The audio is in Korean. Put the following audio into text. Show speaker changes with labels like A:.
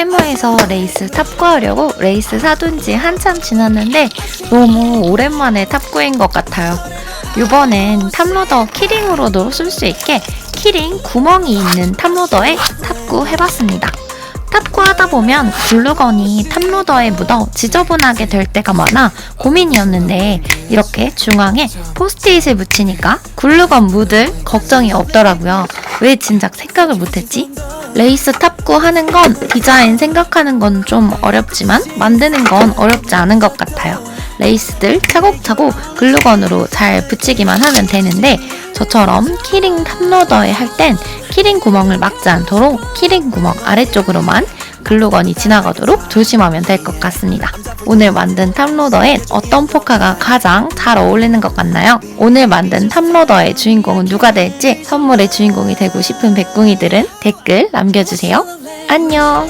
A: 테마에서 레이스 탑구하려고 레이스 사둔 지 한참 지났는데 너무 오랜만에 탑구인 것 같아요. 이번엔 탑로더 키링으로도 쓸 수 있게 키링 구멍이 있는 탑로더에 탑구 해봤습니다. 탑구 하다 보면 글루건이 탑로더에 묻어 지저분하게 될 때가 많아 고민이었는데 이렇게 중앙에 포스트잇을 붙이니까 글루건 묻을 걱정이 없더라고요. 왜 진작 생각을 못했지? 레이스 탑구 하는 건 디자인 생각하는 건 좀 어렵지만 만드는 건 어렵지 않은 것 같아요. 레이스들 차곡차곡 글루건으로 잘 붙이기만 하면 되는데 저처럼 키링 탑로더에 할 땐 키링 구멍을 막지 않도록 키링 구멍 아래쪽으로만 글루건이 지나가도록 조심하면 될 것 같습니다. 오늘 만든 탑로더엔 어떤 포카가 가장 잘 어울리는 것 같나요? 오늘 만든 탑로더의 주인공은 누가 될지 선물의 주인공이 되고 싶은 백궁이들은 댓글 남겨주세요. 안녕!